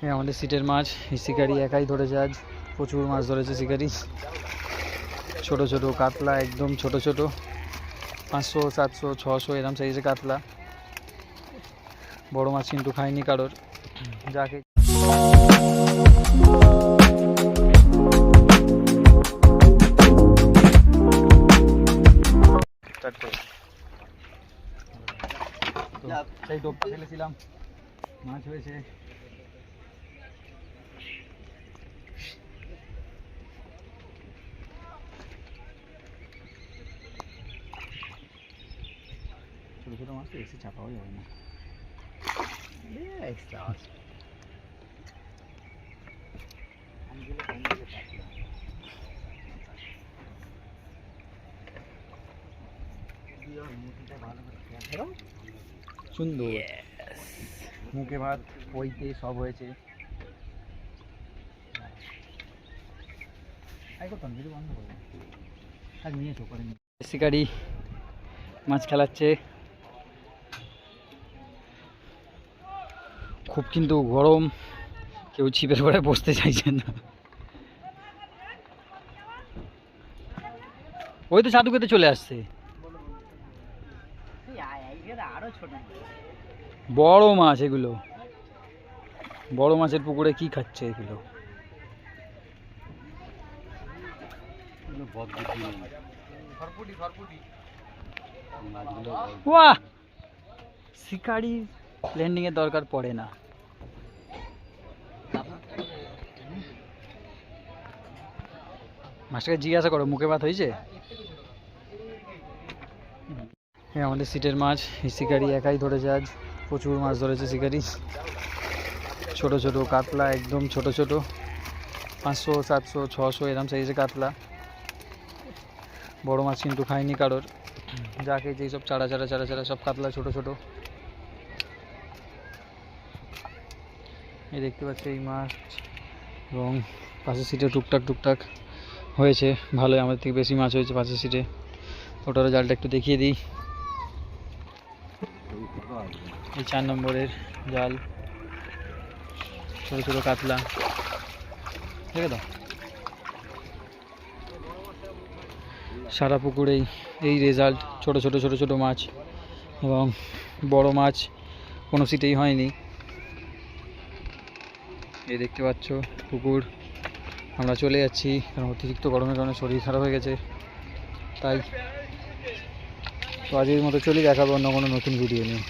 হ্যাঁ আমাদের সিটের মাছ শিকারি একাই ধরেছে আজ। প্রচুর মাছ ধরেছে শিকারি। ছোট ছোট কাতলা একদম ছোট ছোট। পাঁচশো সাতশো ছশো এরম সাইজের কাতলা। বড় মাছ কিন্তু খায়নি কারোর। যাকে সেই টোপটা ফেলেছিলাম। মাছ হয়েছে। ছোটো ছোটো মাছ তো বেশি চাপাও যাবে না। এক্সট্রা মাছ সুন্দর। মুখে ভাত পইতে সব হয়েছে। শিকারি মাছ খেলাচ্ছে। খুব কিন্তু গরম কেউ ছিপের পরে বসতে চাইছে না। ওই তো সাধুকেতে চলে আসছে। বড় মাছ এগুলো। বড় মাছের পুকুরে কি খাচ্ছে এগুলো? বাহ! শিকারি। ল্যান্ডিং এর দরকার পড়ে না। মাছটাকে জিজ্ঞাসা করো, মুখে ভাত হয়েছে? হ্যাঁ আমাদের সিটের মাছ শিকারি একাই ধরেছে আজ। প্রচুর মাছ ধরেছে শিকারি। ছোট ছোট কাতলা, একদম ছোট ছোট। পাঁচশো, সাতশো, ছশো, এরম সাইজের কাতলা। বড় মাছ কিন্তু খায়নি কারোর। যাকে যেই সব চারা চারা চারা চারা সব কাতলা ছোট ছোট। এই দেখতে পাচ্ছি এই মাছ এবং পাশের সিটে টুকটাক টুকটাক হয়েছে। ভালোই আমাদের থেকে বেশি মাছ হয়েছে পাশের সিটে। ওটারও জালটা একটু দেখিয়ে দিই। এই চার নম্বরের জাল। ছোটো ছোটো কাতলা। দেখে দাও সারা পুকুরেই এই রেজাল্ট ছোট ছোট ছোট ছোট মাছ এবং বড় মাছ কোনো সিটেই হয়নি। এই দেখতে পাচ্ছ পুকুর। আমরা চলে যাচ্ছি, কারণ অতিরিক্ত গরমের কারণে শরীর খারাপ হয়ে গেছে। তাই তো আজকের মতো চলি, দেখাবো অন্য কোনো নতুন ভিডিও নিয়ে।